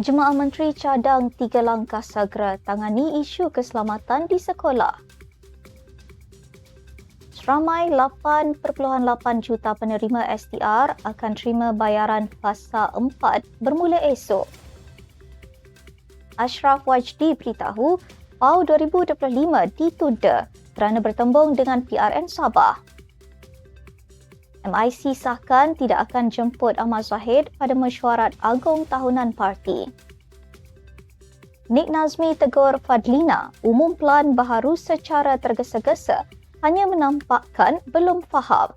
Jemaah Menteri cadang tiga langkah segera tangani isu keselamatan di sekolah. Seramai 8.8 juta penerima STR akan terima bayaran fasa 4 bermula esok. Ashraf Wajdi beritahu PAU 2025 ditunda kerana bertembung dengan PRN Sabah. MIC sahkan tidak akan jemput Ahmad Zahid pada mesyuarat agung tahunan parti. Nik Nazmi tegur Fadlina, umum pelan baharu secara tergesa-gesa hanya menampakkan belum faham.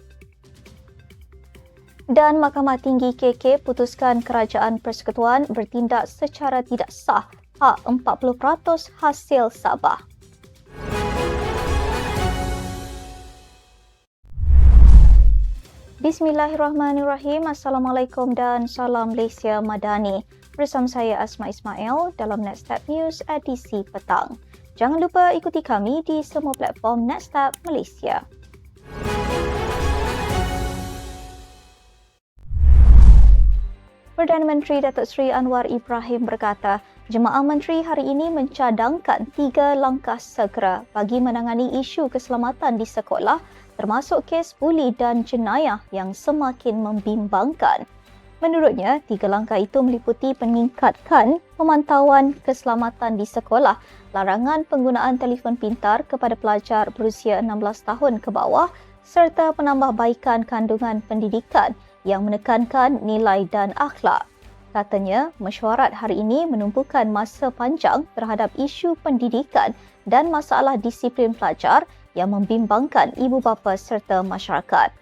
Dan Mahkamah Tinggi KK putuskan kerajaan persekutuan bertindak secara tidak sah hak 40% hasil Sabah. Bismillahirrahmanirrahim. Assalamualaikum dan salam Malaysia Madani. Bersama saya Asma Ismail dalam Netstat News edisi petang. Jangan lupa ikuti kami di semua platform Netstat Malaysia. Perdana Menteri Datuk Seri Anwar Ibrahim berkata, jemaah menteri hari ini mencadangkan tiga langkah segera bagi menangani isu keselamatan di sekolah termasuk kes buli dan jenayah yang semakin membimbangkan. Menurutnya, tiga langkah itu meliputi peningkatkan pemantauan keselamatan di sekolah, larangan penggunaan telefon pintar kepada pelajar berusia 16 tahun ke bawah serta penambahbaikan kandungan pendidikan yang menekankan nilai dan akhlak. Katanya, mesyuarat hari ini menumpukan masa panjang terhadap isu pendidikan dan masalah disiplin pelajar yang membimbangkan ibu bapa serta masyarakat.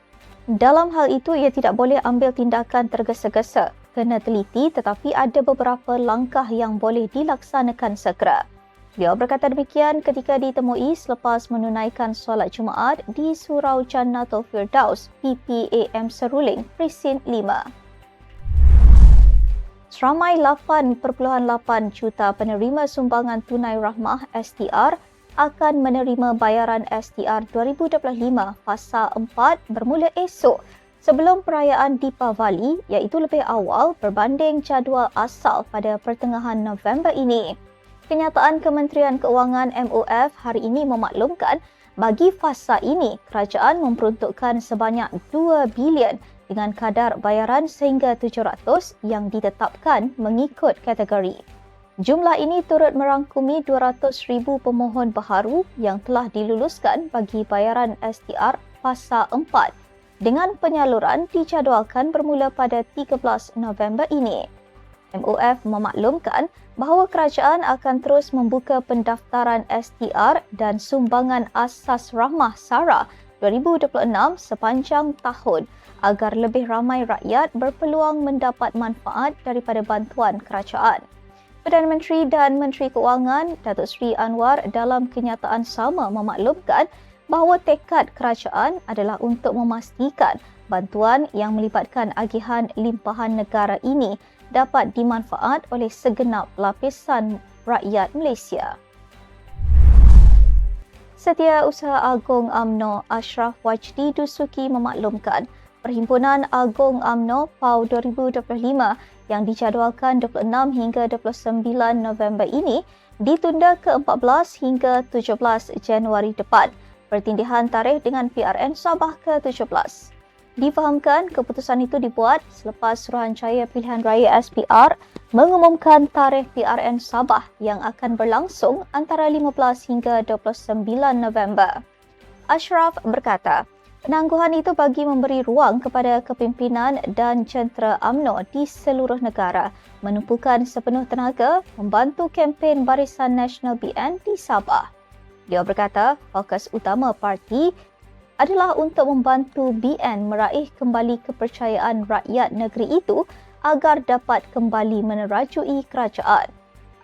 Dalam hal itu, ia tidak boleh ambil tindakan tergesa-gesa, kena teliti tetapi ada beberapa langkah yang boleh dilaksanakan segera. Beliau berkata demikian ketika ditemui selepas menunaikan solat Jumaat di Surau Jannatul Firdaus, PPAM Seruling, Presin 5. Seramai 8.8 juta penerima sumbangan tunai rahmah STR akan menerima bayaran STR 2025 fasa 4 bermula esok sebelum perayaan Deepavali iaitu lebih awal berbanding jadual asal pada pertengahan November ini. Kenyataan Kementerian Keuangan MOF hari ini memaklumkan bagi fasa ini kerajaan memperuntukkan sebanyak 2 bilion dengan kadar bayaran sehingga 700 yang ditetapkan mengikut kategori. Jumlah ini turut merangkumi 200,000 pemohon baharu yang telah diluluskan bagi bayaran STR fasa 4 dengan penyaluran dijadualkan bermula pada 13 November ini. MOF memaklumkan bahawa kerajaan akan terus membuka pendaftaran STR dan sumbangan asas rahmah SARA 2026 sepanjang tahun agar lebih ramai rakyat berpeluang mendapat manfaat daripada bantuan kerajaan. Perdana Menteri dan Menteri Keuangan Datuk Seri Anwar dalam kenyataan sama memaklumkan bahawa tekad kerajaan adalah untuk memastikan bantuan yang melibatkan agihan limpahan negara ini dapat dimanfaat oleh segenap lapisan rakyat Malaysia. Setiausaha Agung AMNO Ashraf Wajdi Dusuki memaklumkan Perhimpunan Agung AMNO PAU 2025 yang dijadualkan 26 hingga 29 November ini ditunda ke 14 hingga 17 Januari depan. Pertindihan tarikh dengan PRN Sabah ke-17. Difahamkan keputusan itu dibuat selepas Suruhanjaya Pilihan Raya SPR mengumumkan tarikh PRN Sabah yang akan berlangsung antara 15 hingga 29 November. Ashraf berkata, Penangguhan itu bagi memberi ruang kepada kepimpinan dan jentera AMNO di seluruh negara menumpukan sepenuh tenaga membantu kempen Barisan Nasional BN di Sabah. Dia berkata fokus utama parti adalah untuk membantu BN meraih kembali kepercayaan rakyat negeri itu agar dapat kembali menerajui kerajaan.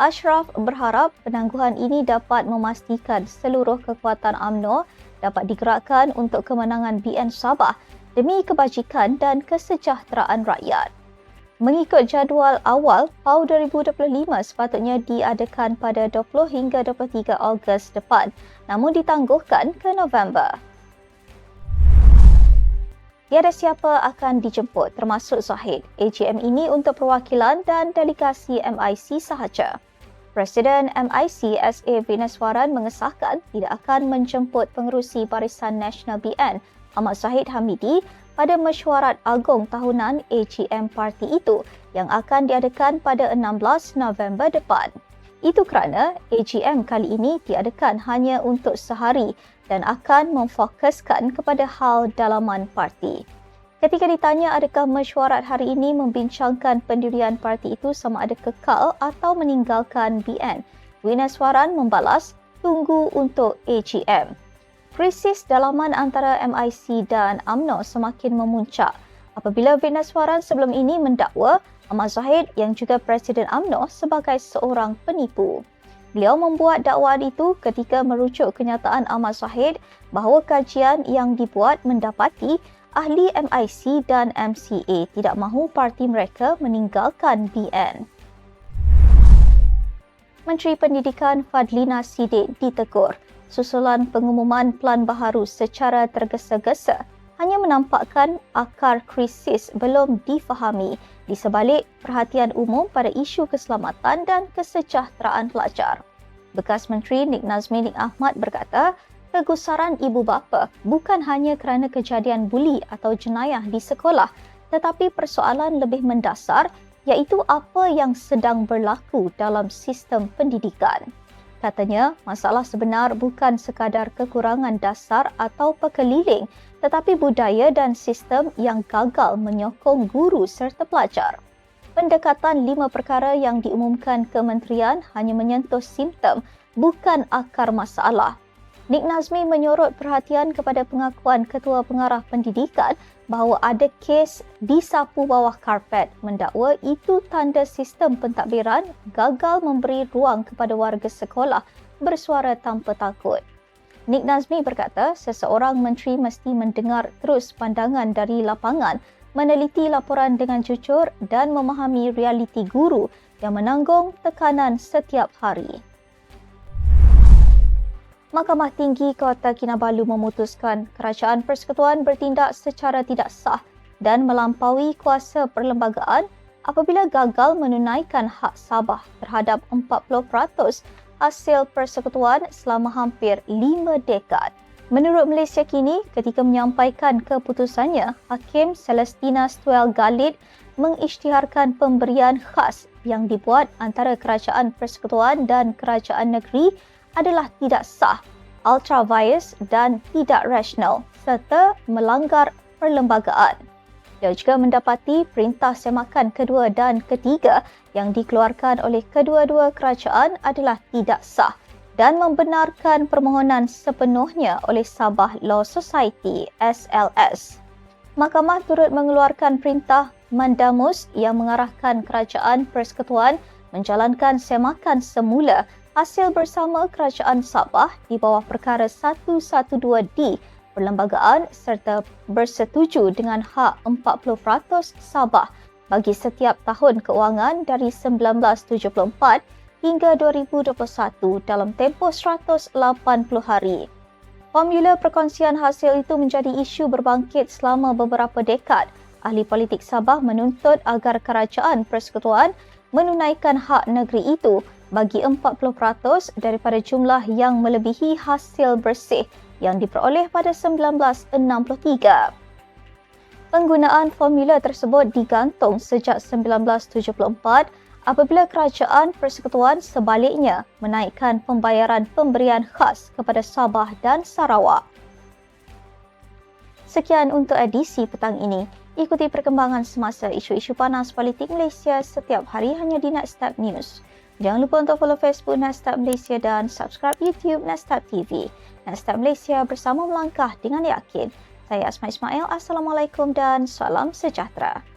Ashraf berharap penangguhan ini dapat memastikan seluruh kekuatan AMNO dapat digerakkan untuk kemenangan BN Sabah demi kebajikan dan kesejahteraan rakyat. Mengikut jadual awal, PAU 2025 sepatutnya diadakan pada 20 hingga 23 Ogos depan namun ditangguhkan ke November. Tiada siapa akan dijemput termasuk Zahid. AGM ini untuk perwakilan dan delegasi MIC sahaja. Presiden MIC SA Venuswaran mengesahkan tidak akan menjemput pengerusi Barisan Nasional BN Ahmad Zahid Hamidi pada mesyuarat agung tahunan AGM parti itu yang akan diadakan pada 16 November depan. Itu kerana AGM kali ini diadakan hanya untuk sehari dan akan memfokuskan kepada hal dalaman parti. Ketika ditanya adakah mesyuarat hari ini membincangkan pendirian parti itu sama ada kekal atau meninggalkan BN, Winaswaran membalas, tunggu untuk AGM. Krisis dalaman antara MIC dan AMNO semakin memuncak apabila Winaswaran sebelum ini mendakwa Ahmad Zahid yang juga Presiden AMNO sebagai seorang penipu. Beliau membuat dakwaan itu ketika merujuk kenyataan Ahmad Zahid bahawa kajian yang dibuat mendapati ahli MIC dan MCA tidak mahu parti mereka meninggalkan BN. Menteri Pendidikan Fadlina Siddiq ditegur susulan pengumuman pelan baharu secara tergesa-gesa hanya menampakkan akar krisis belum difahami di sebalik perhatian umum pada isu keselamatan dan kesejahteraan pelajar. Bekas Menteri Nik Nazmi Nik Ahmad berkata, kegusaran ibu bapa bukan hanya kerana kejadian buli atau jenayah di sekolah tetapi persoalan lebih mendasar iaitu apa yang sedang berlaku dalam sistem pendidikan. Katanya, masalah sebenar bukan sekadar kekurangan dasar atau pekeliling tetapi budaya dan sistem yang gagal menyokong guru serta pelajar. Pendekatan lima perkara yang diumumkan kementerian hanya menyentuh simptom bukan akar masalah Nik Nazmi menyorot perhatian kepada pengakuan Ketua Pengarah Pendidikan bahawa ada kes disapu bawah karpet mendakwa itu tanda sistem pentadbiran gagal memberi ruang kepada warga sekolah bersuara tanpa takut. Nik Nazmi berkata seseorang menteri mesti mendengar terus pandangan dari lapangan, meneliti laporan dengan jujur dan memahami realiti guru yang menanggung tekanan setiap hari. Mahkamah Tinggi Kota Kinabalu memutuskan kerajaan persekutuan bertindak secara tidak sah dan melampaui kuasa perlembagaan apabila gagal menunaikan hak Sabah terhadap 40% hasil persekutuan selama hampir 5 dekad. Menurut Malaysia kini, ketika menyampaikan keputusannya, Hakim Celestina Stuel Galid mengisytiharkan pemberian khas yang dibuat antara kerajaan persekutuan dan kerajaan negeri adalah tidak sah, ultra bias dan tidak rasional serta melanggar perlembagaan. Dia juga mendapati perintah semakan kedua dan ketiga yang dikeluarkan oleh kedua-dua kerajaan adalah tidak sah dan membenarkan permohonan sepenuhnya oleh Sabah Law Society SLS. Mahkamah turut mengeluarkan perintah mandamus yang mengarahkan kerajaan persekutuan menjalankan semakan semula hasil bersama Kerajaan Sabah di bawah perkara 112D perlembagaan serta bersetuju dengan hak 40% Sabah bagi setiap tahun keuangan dari 1974 hingga 2021 dalam tempoh 180 hari. Formula perkongsian hasil itu menjadi isu berbangkit selama beberapa dekad. Ahli politik Sabah menuntut agar kerajaan persekutuan menunaikan hak negeri itu bagi 40% daripada jumlah yang melebihi hasil bersih yang diperoleh pada 1963. Penggunaan formula tersebut digantung sejak 1974 apabila kerajaan persekutuan sebaliknya menaikkan pembayaran pemberian khas kepada Sabah dan Sarawak. Sekian untuk edisi petang ini. Ikuti perkembangan semasa isu-isu panas politik Malaysia setiap hari hanya di Next Step News. Jangan lupa untuk follow Facebook Nasdaq Malaysia dan subscribe YouTube Nasdaq TV. Nasdaq Malaysia bersama melangkah dengan yakin. Saya Asma Ismail. Assalamualaikum dan salam sejahtera.